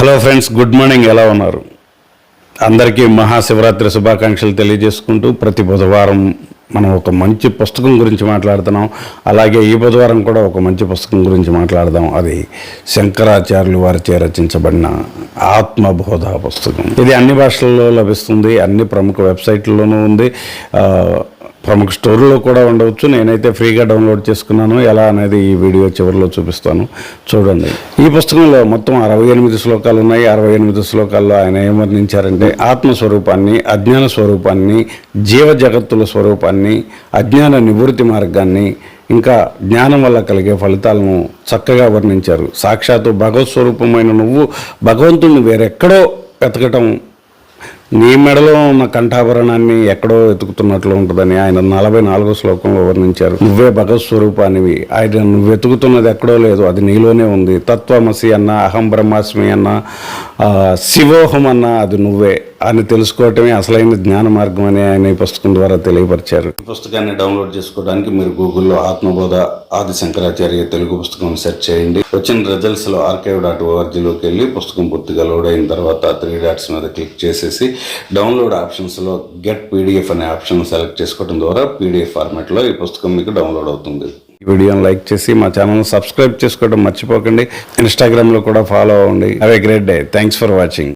Hello friends good morning. ఎలా ఉన్నారు? అందరికీ మహాశివరాత్రి శుభాకాంక్షలు తెలియజేసుకుంటూ ప్రతి బుధవారం మనం ఒక మంచి పుస్తకం గురించి మాట్లాడుతున్నాం. అలాగే ఈ బుధవారం కూడా ఒక మంచి పుస్తకం గురించి మాట్లాడదాం. అది శంకరాచార్యులు వారిచే రచించబడిన ఆత్మబోధ పుస్తకం. ఇది అన్ని భాషల్లో లభిస్తుంది అన్ని ప్రముఖ వెబ్సైట్లలోనూ ఉంది. ప్రముఖ స్టోర్లో కూడా ఉండవచ్చు. నేనైతే ఫ్రీగా డౌన్లోడ్ చేసుకున్నాను. ఎలా అనేది ఈ వీడియో చివరిలో చూపిస్తాను. చూడండి. ఈ పుస్తకంలో మొత్తం అరవై ఎనిమిది శ్లోకాలు ఉన్నాయి. అరవై ఎనిమిది శ్లోకాల్లో ఆయన ఏమర్ణించారంటే వర్ణించారంటే ఆత్మస్వరూపాన్ని అజ్ఞాన స్వరూపాన్ని జీవ జగత్తుల స్వరూపాన్ని అజ్ఞాన నివృత్తి మార్గాన్ని ఇంకా జ్ఞానం వల్ల కలిగే ఫలితాలను చక్కగా వర్ణించారు. సాక్షాత్తు భగవత్ స్వరూపమైన నువ్వు భగవంతుడిని వేరెక్కడో వెతకటం నీ మెడలో ఉన్న కంఠాభరణాన్ని ఎక్కడో వెతుకుతున్నట్లు ఉంటుందని ఆయన నలభై నాలుగో శ్లోకంలో వర్ణించారు. నువ్వే భగవత్ స్వరూపానివి. ఆయన నువ్వు వెతుకుతున్నది ఎక్కడో లేదు. అది నీలోనే ఉంది. తత్వమసి అన్న అహం బ్రహ్మాస్మి అన్న శివోహం అన్న అది నువ్వే. అని తెలుసుకోవటమే అసలైన జ్ఞాన మార్గం అని ఆయన ఈ పుస్తకం ద్వారా తెలియపరిచారు. ఈ పుస్తకాన్ని డౌన్లోడ్ చేసుకోవడానికి మీరు గూగుల్లో ఆత్మబోధ ఆది శంకరాచార్య తెలుగు పుస్తకం సెర్చ్ చేయండి. వచ్చిన రిజల్ట్స్లో ఆర్కైవ్ డాట్ ఓఆర్జీలోకి వెళ్ళి పుస్తకం పూర్తిగా లోడ్ అయిన తర్వాత త్రీ డాట్స్ మీద క్లిక్ చేసేసి డౌన్లోడ్ ఆప్షన్స్లో గెట్ పీడిఎఫ్ అనే ఆప్షన్ సెలెక్ట్ చేసుకోవడం ద్వారా పీడిఎఫ్ ఫార్మాట్లో ఈ పుస్తకం మీకు డౌన్లోడ్ అవుతుంది. ఈ వీడియోని లైక్ చేసి మా ఛానల్ సబ్స్క్రైబ్ చేసుకోవడం మర్చిపోకండి. ఇన్స్టాగ్రామ్లో కూడా ఫాలో అవ్వండి. Have a great day thanks for watching